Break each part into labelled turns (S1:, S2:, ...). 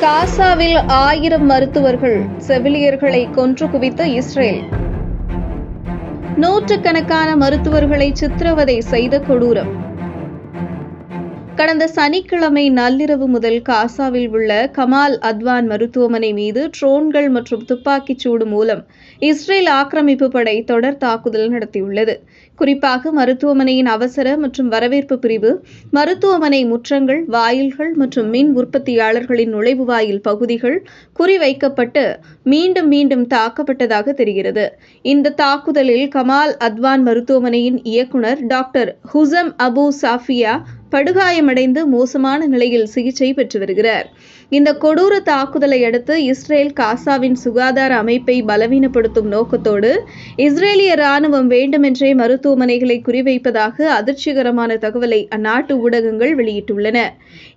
S1: காசாவில் ஆயிரம் மருத்துவர்கள் செவிலியர்களை கொன்று குவித்த இஸ்ரேல். நூற்றுக்கணக்கான மருத்துவர்களை சித்திரவதை செய்த கொடூரம். கடந்த சனிக்கிழமை நள்ளிரவு முதல் காசாவில் உள்ள கமால் அத்வான் மருத்துவமனை மீது ட்ரோன்கள் மற்றும் துப்பாக்கிச் சூடு மூலம் இஸ்ரேல் ஆக்கிரமிப்பு படை தொடர் தாக்குதல் நடத்தியுள்ளது. குறிப்பாக மருத்துவமனையின் அவசர மற்றும் வரவேற்பு பிரிவு மருத்துவமனை முற்றங்கள் வாயில்கள் மற்றும் மின் உற்பத்தியாளர்களின் நுழைவுவாயில் பகுதிகள் குறிவைக்கப்பட்டு மீண்டும் மீண்டும் தாக்கப்பட்டதாக தெரிகிறது. இந்த தாக்குதலில் கமால் அத்வான் மருத்துவமனையின் இயக்குனர் டாக்டர் ஹுசம் அபு சாஃபியா படுகாயமடைந்து மோசமான நிலையில் சிகிச்சை பெற்று வருகிறார். இந்த கொடூர தாக்குதலை அடுத்து இஸ்ரேல் காசாவின் சுகாதார அமைப்பை பலவீனப்படுத்தும் நோக்கத்தோடு இஸ்ரேலிய ராணுவம் வேண்டுமென்றே மருத்துவமனைகளை குறிவைப்பதாக அதிர்ச்சிகரமான தகவலை அந்நாட்டு ஊடகங்கள் வெளியிட்டுள்ளன.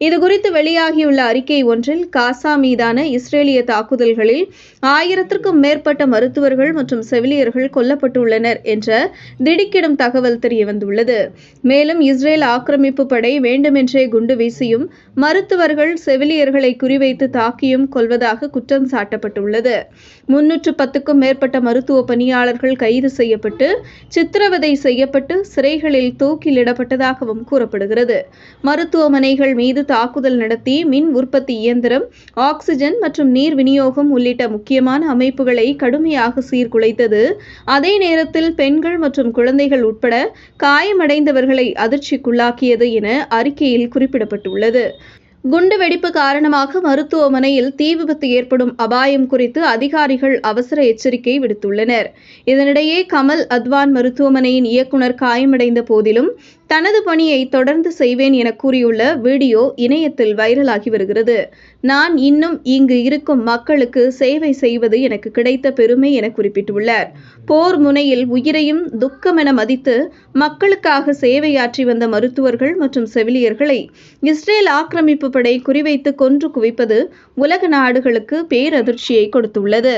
S1: இதுகுறித்து வெளியாகியுள்ள அறிக்கை ஒன்றில் காசா மீதான இஸ்ரேலிய தாக்குதல்களில் ஆயிரத்திற்கும் மேற்பட்ட மருத்துவர்கள் மற்றும் செவிலியர்கள் கொல்லப்பட்டுள்ளனர் என்ற திடுக்கிடும் தகவல் தெரியவந்துள்ளது. மேலும் இஸ்ரேல் ஆக்கிரமிப்பு படை வேண்டுமென்றே குண்டு வீசியும் மருத்துவர்கள் செவிலியர்களை குறிவைத்து தாக்கியும் கொள்வதாக குற்றம் சாட்டப்பட்டுள்ளது. முன்னூற்று பத்துக்கும் மேற்பட்ட மருத்துவ பணியாளர்கள் கைது செய்யப்பட்டு சித்திரவதை செய்யப்பட்டு சிறைகளில் தூக்கிலிடப்பட்டதாகவும் கூறப்படுகிறது. மருத்துவமனைகள் மீது தாக்குதல் நடத்தி மின் உற்பத்தி இயந்திரம் ஆக்சிஜன் மற்றும் நீர் விநியோகம் உள்ளிட்ட முக்கியமான அமைப்புகளை கடுமையாக சீர்குலைத்தது. அதே நேரத்தில் பெண்கள் மற்றும் குழந்தைகள் உட்பட காயமடைந்தவர்களை அதிர்ச்சிக்குள்ளாக்கியது என அறிக்கையில் குறிப்பிடப்பட்டுள்ளது. குண்டு வெடிப்பு காரணமாக மருத்துவமனையில் தீ விபத்து ஏற்படும் அபாயம் குறித்து அதிகாரிகள் அவசர எச்சரிக்கை விடுத்துள்ளனர். இதனிடையே கமல் அத்வான் மருத்துவமனையின் இயக்குனர் காயமடைந்த போதிலும் தனது பணியை தொடர்ந்து செய்வேன் என கூறியுள்ள வீடியோ இணையத்தில் வைரலாகி வருகிறது. நான் இன்னும் இங்கு இருக்கும் மக்களுக்கு சேவை செய்வது எனக்கு கிடைத்த பெருமை என குறிப்பிட்டுள்ளார். போர் முனையில் உயிரையும் துக்கமென மதித்து மக்களுக்காக சேவையாற்றி வந்த மருத்துவர்கள் மற்றும் செவிலியர்களை இஸ்ரேல் ஆக்கிரமிப்பு படை குறிவைத்து கொன்று குவிப்பது உலக நாடுகளுக்கு பேரதிர்ச்சியை கொடுத்துள்ளது.